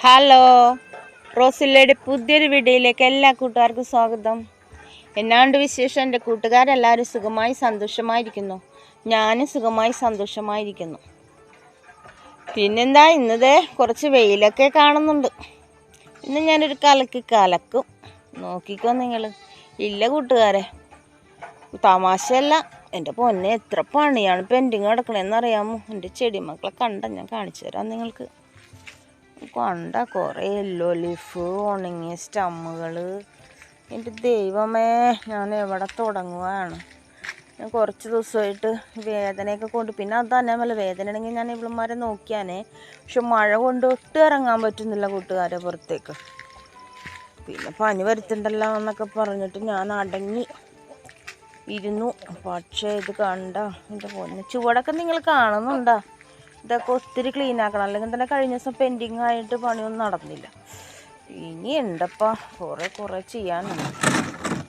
Hello റോസില്ലയുടെ പുതിയൊരു വീഡിയോയിലേക്ക് എല്ലാ കൂട്ടുകാർക്കും സ്വാഗതം. എന്നാണ്ട് വിശേഷം? എന്റെ കൂട്ടുകാരെല്ലാവരും സുഖമായി സന്തോഷമായിരിക്കുന്നു. ഞാനും സുഖമായി സന്തോഷമായിരിക്കുന്നു. പിന്നെന്താ ഇന്നതേ കുറച്ച് വെയിലൊക്കെ കാണുന്നുണ്ട്. ഇന്ന് ഞാനൊരു കലക്കി കലക്കും. നോക്കിക്കോ നിങ്ങൾ ഇല്ല കൂട്ടുകാരെ തമാശയല്ല. എന്റെ പൊന്നെ എത്ര പണിയാണ് പെൻഡിങ് കിടക്കണേന്നറിയാമോ എന്റെ ചെടി മക്കളെ കണ്ട ഞാൻ കാണിച്ചു തരാം നിങ്ങൾക്ക്. കണ്ട കുറേ യെല്ലോ ലീഫ് ഉണങ്ങിയ സ്റ്റമ്മുകൾ എന്റെ ദൈവമേ ഞാൻ എവിടെ തുടങ്ങുകയാണ് ഞാൻ കുറച്ച് ദിവസമായിട്ട് വേദനയൊക്കെ കൊണ്ട് പിന്നെ അത് തന്നെ വേദന ഉണ്ടെങ്കിൽ ഞാൻ ഇവളുമാരെ നോക്കിയാനേ. പക്ഷെ മഴ കൊണ്ട് ഒട്ടും ഇറങ്ങാൻ പറ്റുന്നില്ല കൂട്ടുകാരെ പുറത്തേക്ക്. പിന്നെ പനി വരുത്തുണ്ടല്ലോ എന്നൊക്കെ പറഞ്ഞിട്ട് ഞാൻ അടങ്ങി ഇരുന്നു. പക്ഷേ ഇത് കണ്ട എന്റെ പോലെ ചുവടൊക്കെ നിങ്ങൾ കാണുന്നുണ്ടോ? ഇതൊക്കെ ഒത്തിരി ക്ലീൻ ആക്കണം. അല്ലെങ്കിൽ തന്നെ കഴിഞ്ഞ ദിവസം പെൻഡിങ് ആയിട്ട് പണിയൊന്നും നടന്നില്ല. ഇനി ഉണ്ടപ്പാ. കുറേ കുറേ ചെയ്യാനുണ്ട്.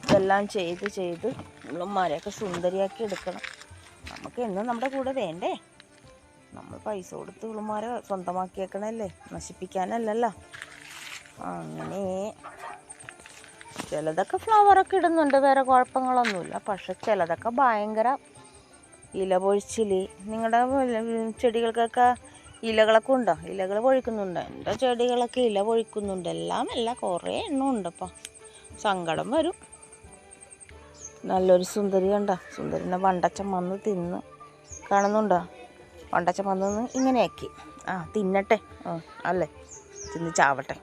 ഇതെല്ലാം ചെയ്ത് ചെയ്ത് നമ്മളുമാരെയൊക്കെ സുന്ദരിയാക്കി എടുക്കണം. നമുക്ക് എന്നും നമ്മുടെ കൂടെ വേണ്ടേ? നമ്മൾ പൈസ കൊടുത്ത് ഇവളുമാരെ സ്വന്തമാക്കിയേക്കണല്ലേ? നശിപ്പിക്കാനല്ലല്ലോ. അങ്ങനെ. ചിലതൊക്കെ ഫ്ലവറൊക്കെ ഇടുന്നുണ്ട്. വേറെ കുഴപ്പങ്ങളൊന്നുമില്ല. പക്ഷെ ചിലതൊക്കെ ഭയങ്കര ഇല പൊഴിച്ചിൽ നിങ്ങളുടെ ചെടികൾക്കൊക്കെ ഇലകളൊക്കെ ഉണ്ടോ? ഇലകൾ പൊഴിക്കുന്നുണ്ടോ? എന്റെ ചെടികളൊക്കെ ഇല പൊഴിക്കുന്നുണ്ട്. എല്ലാം അല്ല കുറേ എണ്ണം ഉണ്ട് അപ്പം സങ്കടം വരും. നല്ലൊരു സുന്ദരി കണ്ട. സുന്ദരിനെ വണ്ടച്ച വന്ന് തിന്ന് കാണുന്നുണ്ടോ? വണ്ടച്ച വന്ന് ഇങ്ങനെയാക്കി. ആ തിന്നട്ടെ. അല്ലേ? തിന്ന് ചാവട്ടെ.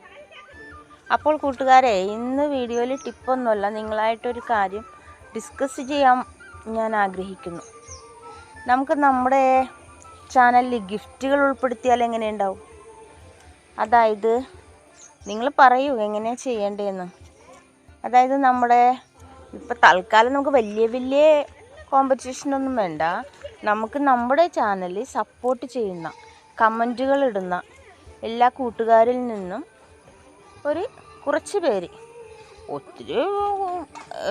അപ്പോൾ കൂട്ടുകാരെ ഇന്ന് വീഡിയോയിൽ ടിപ്പൊന്നുമല്ല. നിങ്ങളായിട്ടൊരു കാര്യം ഡിസ്കസ് ചെയ്യാൻ ഞാൻ ആഗ്രഹിക്കുന്നു. നമുക്ക് നമ്മുടെ ചാനലിൽ ഗിഫ്റ്റുകൾ ഉൾപ്പെടുത്തിയാൽ എങ്ങനെയുണ്ടാവും? അതായത് നിങ്ങൾ പറയൂ എങ്ങനെയാണ് ചെയ്യേണ്ടതെന്ന്. അതായത് നമ്മുടെ ഇപ്പം തൽക്കാലം നമുക്ക് വലിയ വലിയ കോമ്പറ്റീഷനൊന്നും വേണ്ട. നമുക്ക് നമ്മുടെ ചാനലിൽ സപ്പോർട്ട് ചെയ്യുന്ന കമന്റുകൾ ഇടുന്ന എല്ലാ കൂട്ടുകാരിൽ നിന്നും ഒരു കുറച്ച് പേര്. ഒത്തിരി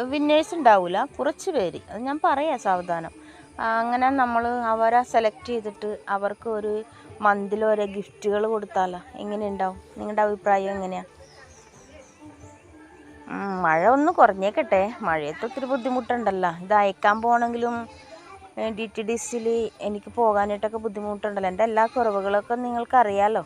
വിന്നേഴ്സ് ഉണ്ടാവില്ല കുറച്ച് പേര്. അത് ഞാൻ പറയാം സാവധാനം. അങ്ങനെ നമ്മൾ അവരെ സെലക്ട് ചെയ്തിട്ട് അവർക്ക് ഒരു മന്തിൽ ഓരോ ഗിഫ്റ്റുകൾ കൊടുത്താലോ. എങ്ങനെ ഉണ്ടാവും നിങ്ങളുടെ അഭിപ്രായം എങ്ങനെയാണ് മഴ ഒന്ന് കുറഞ്ഞേക്കട്ടെ. മഴയത്ത് ഒത്തിരി ബുദ്ധിമുട്ടുണ്ടല്ലോ. ഇത് അയക്കാൻ പോകണമെങ്കിലും ഡി ടി ഡി സിയിൽ എനിക്ക് പോകാനായിട്ടൊക്കെ ബുദ്ധിമുട്ടുണ്ടല്ലോ. എന്റെ എല്ലാ കുറവുകളൊക്കെ നിങ്ങൾക്കറിയാലോ.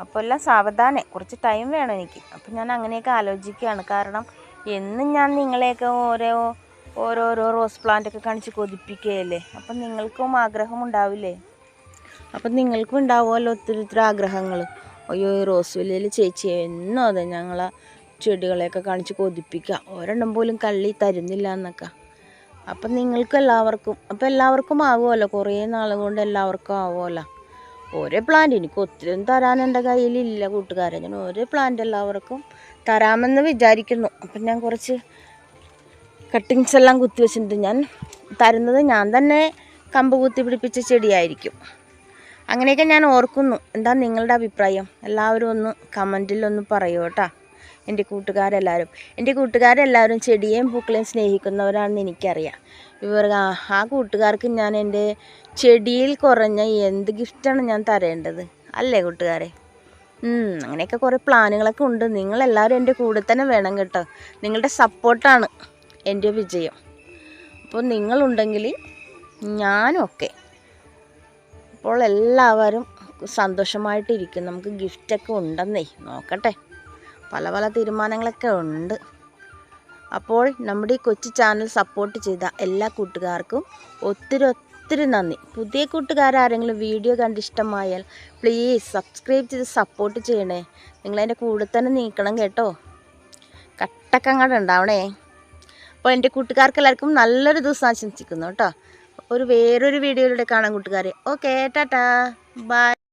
അപ്പോൾ എല്ലാം സാവധാനം. കുറച്ച് ടൈം വേണം എനിക്ക്. അപ്പോൾ ഞാൻ അങ്ങനെയൊക്കെ ആലോചിക്കുകയാണ് കാരണം എന്നും ഞാൻ നിങ്ങളെയൊക്കെ ഓരോ ഓരോരോ റോസ് പ്ലാന്റ് ഒക്കെ കാണിച്ച് കൊതിപ്പിക്കുകയല്ലേ? അപ്പം നിങ്ങൾക്കും ആഗ്രഹം ഉണ്ടാവില്ലേ? അപ്പം നിങ്ങൾക്കും ഉണ്ടാവുമല്ലോ ഒത്തിരി ഒത്തിരി ആഗ്രഹങ്ങൾ. അയ്യോ ഈ റോസ് വില്ലയിൽ ചേച്ചി എന്നും അതെ ഞങ്ങളെ ചെടികളെയൊക്കെ കാണിച്ച് കൊതിപ്പിക്കുക. ഒരെണ്ണം പോലും കള്ളി തരുന്നില്ല എന്നൊക്കെ. അപ്പം നിങ്ങൾക്കും എല്ലാവർക്കും അപ്പം എല്ലാവർക്കും ആവുമല്ലോ. കുറേ നാൾ കൊണ്ട് എല്ലാവർക്കും ആവുമല്ലോ. ഓരോ പ്ലാന്റ് എനിക്ക് ഒത്തിരി ഒന്നും തരാൻ എന്റെ കയ്യിലില്ല കൂട്ടുകാരെ. ഞാൻ ഓരോ പ്ലാന്റ് എല്ലാവർക്കും തരാമെന്ന് വിചാരിക്കുന്നു. അപ്പം ഞാൻ കുറച്ച് കട്ടിങ്സ് എല്ലാം കുത്തി വെച്ചിട്ടുണ്ട്. ഞാൻ തരുന്നത് ഞാൻ തന്നെ കമ്പ് കുത്തി പിടിപ്പിച്ച ചെടിയായിരിക്കും. അങ്ങനെയൊക്കെ ഞാൻ ഓർക്കുന്നു. എന്താ നിങ്ങളുടെ അഭിപ്രായം? എല്ലാവരും ഒന്ന് കമന്റിൽ ഒന്ന് പറയൂ കേട്ടോ. എന്റെ കൂട്ടുകാരെല്ലാവരും. എന്റെ കൂട്ടുകാരെല്ലാവരും ചെടിയെയും പൂക്കളെയും സ്നേഹിക്കുന്നവരാണെന്ന് എനിക്കറിയാം. ഇവർ ആ കൂട്ടുകാർക്ക് ഞാൻ എന്റെ ചെടിയിൽ കുറഞ്ഞ എന്ത് ഗിഫ്റ്റാണ് ഞാൻ തരേണ്ടത്? അല്ലേ കൂട്ടുകാരെ? അങ്ങനെയൊക്കെ കുറേ പ്ലാനുകളൊക്കെ ഉണ്ട്. നിങ്ങളെല്ലാവരും എന്റെ കൂടെ തന്നെ വേണം കേട്ടോ. നിങ്ങളുടെ സപ്പോർട്ടാണ് എന്റെ വിജയം. അപ്പോൾ നിങ്ങളുണ്ടെങ്കിൽ ഞാനൊക്കെ അപ്പോൾ എല്ലാവരും സന്തോഷമായിട്ടിരിക്കും നമുക്ക് ഗിഫ്റ്റൊക്കെ ഉണ്ടെന്നേ നോക്കട്ടെ. പല പല തീരുമാനങ്ങളൊക്കെ ഉണ്ട്. അപ്പോൾ നമ്മുടെ ഈ കൊച്ചു ചാനൽ സപ്പോർട്ട് ചെയ്ത എല്ലാ കൂട്ടുകാർക്കും ഒത്തിരി ഒത്തിരി നന്ദി. പുതിയ കൂട്ടുകാരാരെങ്കിലും വീഡിയോ കണ്ടിഷ്ടമായാൽ പ്ലീസ് സബ്സ്ക്രൈബ് ചെയ്ത് സപ്പോർട്ട് ചെയ്യണേ. നിങ്ങളതിന്റെ കൂടെ തന്നെ നീക്കണം കേട്ടോ. കട്ടൊക്കെ ഉണ്ടാവണേ. അപ്പോൾ എന്റെ കൂട്ടുകാർക്ക് എല്ലാവർക്കും നല്ലൊരു ദിവസം ആശംസിക്കുന്നു കേട്ടോ. ഒരു വേറൊരു വീഡിയോയിലൂടെ കാണാം കൂട്ടുകാരെ. Okay tata bye